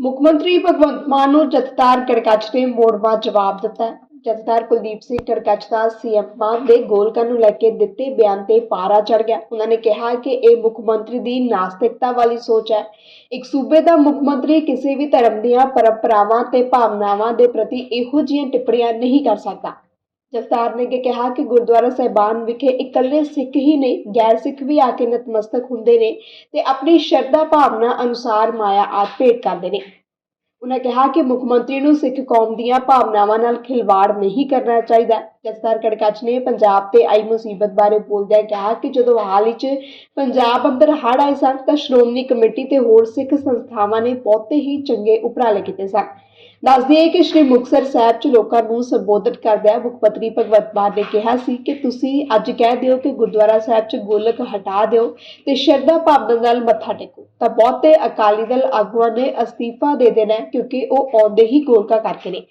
ਮੁੱਖ ਮੰਤਰੀ ਭਗਵੰਤ ਮਾਨ ਨੂੰ ਜਥੇਦਾਰ ਗੜਕੱਚ ਨੇ ਮੋੜਵਾ ਜਵਾਬ ਦਿੱਤਾ ਜਥੇਦਾਰ ਕੁਲਦੀਪ ਸਿੰਘ ਗੜਕੱਚ ਦਾ ਸੀਐਮ ਮਾਨ ਦੇ ਗੋਲਕਾਂ ਨੂੰ ਲੈ ਕੇ ਦਿੱਤੇ ਬਿਆਨ ਤੇ ਪਾਰਾ ਚੜ ਗਿਆ। ਉਹਨਾਂ ਨੇ ਕਿਹਾ ਕਿ ਇਹ ਮੁੱਖ ਮੰਤਰੀ ਦੀ ਨਾਸਤਿਕਤਾ ਵਾਲੀ ਸੋਚ ਹੈ। ਇੱਕ ਸੂਬੇ ਦਾ ਮੁੱਖ ਮੰਤਰੀ ਕਿਸੇ ਵੀ ਧਰਮ ਦੀਆਂ ਪਰੰਪਰਾਵਾਂ ਤੇ ਭਾਵਨਾਵਾਂ ਦੇ ਪ੍ਰਤੀ ਇਹੋ ਜਿਹੀਆਂ ਟਿੱਪਣੀਆਂ ਨਹੀਂ ਕਰ ਸਕਦਾ। ਜਥੇਦਾਰ ਨੇ ਕਿ ਕਿਹਾ ਕਿ ਗੁਰਦੁਆਰਾ ਸਾਹਿਬਾਨ ਵਿਖੇ ਇਕੱਲੇ ਸਿੱਖ ਹੀ ਨਹੀਂ, ਗੈਰ ਸਿੱਖ ਵੀ ਆ ਕੇ ਨਤਮਸਤਕ ਹੁੰਦੇ ਨੇ ਤੇ ਆਪਣੀ ਸ਼ਰਧਾ ਭਾਵਨਾ ਅਨੁਸਾਰ ਮਾਇਆ ਆਦਿ ਭੇਟ ਕਰਦੇ ਨੇ। ਉਹਨਾਂ ਕਿਹਾ ਕਿ ਮੁੱਖ ਮੰਤਰੀ ਨੂੰ ਸਿੱਖ ਕੌਮ ਦੀਆਂ ਭਾਵਨਾਵਾਂ ਨਾਲ ਖਿਲਵਾੜ ਨਹੀਂ ਕਰਨਾ ਚਾਹੀਦਾ। ਜਸਦਾਰ ਕੜਕੱਚ ਨੇ ਪੰਜਾਬ ਤੇ ਆਈ ਮੁਸੀਬਤ ਬਾਰੇ ਬੋਲਦਿਆਂ ਕਿਹਾ ਕਿ ਜਦੋਂ ਹਾਲ ਹੀ ਪੰਜਾਬ ਅੰਦਰ ਹੜ੍ਹ ਆਏ ਸਨ ਤਾਂ ਸ਼੍ਰੋਮਣੀ ਕਮੇਟੀ ਤੇ ਹੋਰ ਸਿੱਖ ਸੰਸਥਾਵਾਂ ਨੇ ਬਹੁਤੇ ਹੀ ਚੰਗੇ ਉਪਰਾਲੇ ਕੀਤੇ ਸਨ। ਦੱਸ ਦਈਏ ਕਿ ਸ਼੍ਰੀ ਮੁਕਤਸਰ ਸਾਹਿਬ 'ਚ ਲੋਕਾਂ ਨੂੰ ਸੰਬੋਧਿਤ ਕਰਦਿਆਂ ਮੁੱਖ ਮੰਤਰੀ ਭਗਵੰਤ ਮਾਨ ਨੇ ਕਿਹਾ ਸੀ ਕਿ ਤੁਸੀਂ ਅੱਜ ਕਹਿ ਦਿਓ ਕਿ ਗੁਰਦੁਆਰਾ ਸਾਹਿਬ 'ਚ ਗੋਲਕ ਹਟਾ ਦਿਓ ਤੇ ਸ਼ਰਧਾ ਭਾਵਨਾ ਨਾਲ ਮੱਥਾ ਟੇਕੋ। ਤਾਂ ਬਹੁਤੇ ਅਕਾਲੀ ਦਲ ਆਗੂਆਂ ਨੇ ਅਸਤੀਫਾ ਦੇ ਦੇਣਾ ਕਿਉਂਕਿ ਉਹ ਆਉਂਦੇ ਹੀ ਗੋਲਕਾ ਕਰਕੇ ਨੇ।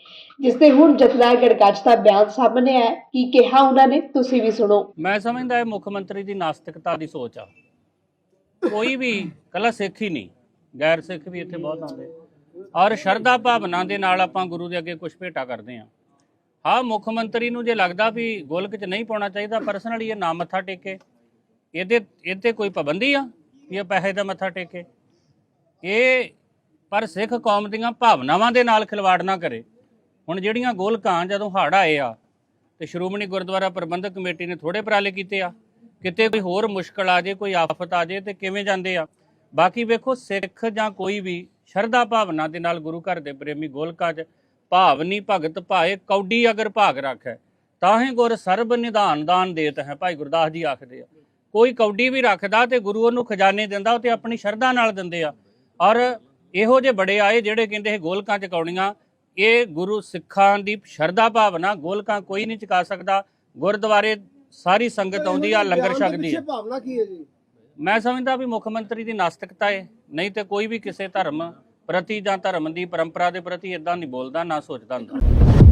ਜਿਸ ਤੇ ਹੁਣ ਜਥੇਦਾਰ ਗੜਗੱਜ ਦਾ ਬਿਆਨ ਸਾਹਮਣੇ ਆਇਆ। ਕੀ ਕਿਹਾ ਉਹਨਾਂ ਨੇ? ਤੁਸੀਂ ਵੀ ਸੁਣੋ। ਮੈਂ ਸਮਝਦਾ ਇਹ ਮੁੱਖ ਮੰਤਰੀ ਦੀ ਨਾਸਤਿਕਤਾ ਦੀ ਸੋਚ ਆ। ਕੋਈ ਵੀ ਕੱਲਾ ਸਿੱਖ ਹੀ ਨਹੀਂ। ਗੈਰ ਸਿੱਖ ਵੀ ਇੱਥੇ ਬਹੁਤ ਆਉਂਦੇ। ਔਰ ਸ਼ਰਧਾ ਭਾਵਨਾ ਦੇ ਨਾਲ ਆਪਾਂ ਗੁਰੂ ਦੇ ਅੱਗੇ ਕੁਝ ਭੇਟਾ ਕਰਦੇ ਹਾਂ। ਹਾਂ ਮੁੱਖ ਮੰਤਰੀ ਨੂੰ ਜੇ ਲੱਗਦਾ ਵੀ ਗੋਲਕ 'ਚ ਨਹੀਂ ਪਾਉਣਾ ਚਾਹੀਦਾ ਪਰਸਨਲੀ ਇਹ ਨਾ ਮੱਥਾ ਟੇਕੇ। ਇਹਦੇ ਇਹਤੇ ਕੋਈ ਪਾਬੰਦੀ ਆ ਵੀ ਇਹ ਪੈਸੇ ਦਾ ਮੱਥਾ ਟੇਕੇ। ਇਹ ਪਰ ਸਿੱਖ ਕੌਮ ਦੀਆਂ ਭਾਵਨਾਵਾਂ ਦੇ ਨਾਲ ਖਿਲਵਾੜ ਨਾ ਕਰੇ। ਹੁਣ ਜਿਹੜੀਆਂ ਗੋਲਕਾਂ ਜਦੋਂ ਹੜ੍ਹ ਆਏ ਆ ਤੇ ਸ਼੍ਰੋਮਣੀ ਗੁਰਦੁਆਰਾ ਪ੍ਰਬੰਧਕ ਕਮੇਟੀ ਨੇ ਥੋੜੇ ਉਪਰਾਲੇ ਕੀਤੇ ਆ, ਕਿਤੇ ਕੋਈ ਹੋਰ ਮੁਸ਼ਕਲ ਆ ਜੇ, ਕੋਈ ਆਫਤ ਆ ਜੇ ਤੇ ਕਿਵੇਂ ਜਾਂਦੇ ਆ? ਬਾਕੀ ਵੇਖੋ, ਸਿੱਖ ਜਾਂ ਕੋਈ ਵੀ ਸ਼ਰਧਾ ਭਾਵਨਾ ਦੇ ਨਾਲ ਗੁਰੂ ਘਰ ਦੇ ਪ੍ਰੇਮੀ ਗੋਲਕਾਂ 'ਚ ਭਾਵਨੀ ਭਗਤ ਭਾਏ ਕੌਡੀ ਅਗਰ ਭਾਗ ਰੱਖੈ ਤਾਹੇ ਗੁਰ ਸਰਬ ਨਿਧਾਨ ਦਾਨ ਦੇਤ ਹੈ। ਭਾਈ ਗੁਰਦਾਸ ਜੀ ਆਖਦੇ ਆ ਕੋਈ ਕੌਡੀ ਵੀ ਰੱਖਦਾ ਤੇ ਗੁਰੂ ਉਹਨੂੰ ਖਜ਼ਾਨੇ ਦਿੰਦਾ ਉਹ ਤੇ ਆਪਣੀ ਸ਼ਰਧਾ ਨਾਲ ਦਿੰਦੇ ਆ। ਔਰ ਇਹੋ ਜਿਹੇ ਬੜੇ ਆਏ ਜਿਹੜੇ ਕਹਿੰਦੇ ਇਹ ਗੋਲਕਾਂ ਚ ਕੌੜੀਆਂ ਇਹ ਗੁਰੂ ਸਿੱਖਾਂ ਦੀ ਸ਼ਰਧਾ ਭਾਵਨਾ ਗੋਲਕਾਂ ਕੋਈ ਨਹੀਂ ਚੁਕਾ ਸਕਦਾ। ਗੁਰਦੁਆਰੇ ਸਾਰੀ ਸੰਗਤ ਆਉਂਦੀ ਆ ਲੰਗਰ ਛਕਦੀ ਆ। ਭਾਵਨਾ ਕੀ ਹੈ ਜੀ? ਮੈਂ ਸਮਝਦਾ ਵੀ ਮੁੱਖ ਮੰਤਰੀ ਦੀ ਨਾਸਤਿਕਤਾ ਹੈ ਨਹੀਂ ਤੇ ਕੋਈ ਵੀ ਕਿਸੇ ਧਰਮ ਪ੍ਰਤੀ ਜਾਂ ਧਰਮ ਦੀ ਪਰੰਪਰਾ ਦੇ ਪ੍ਰਤੀ ਇਦਾਂ ਨਹੀਂ ਬੋਲਦਾ, ਨਾ ਸੋਚਦਾ ਹੁੰਦਾ।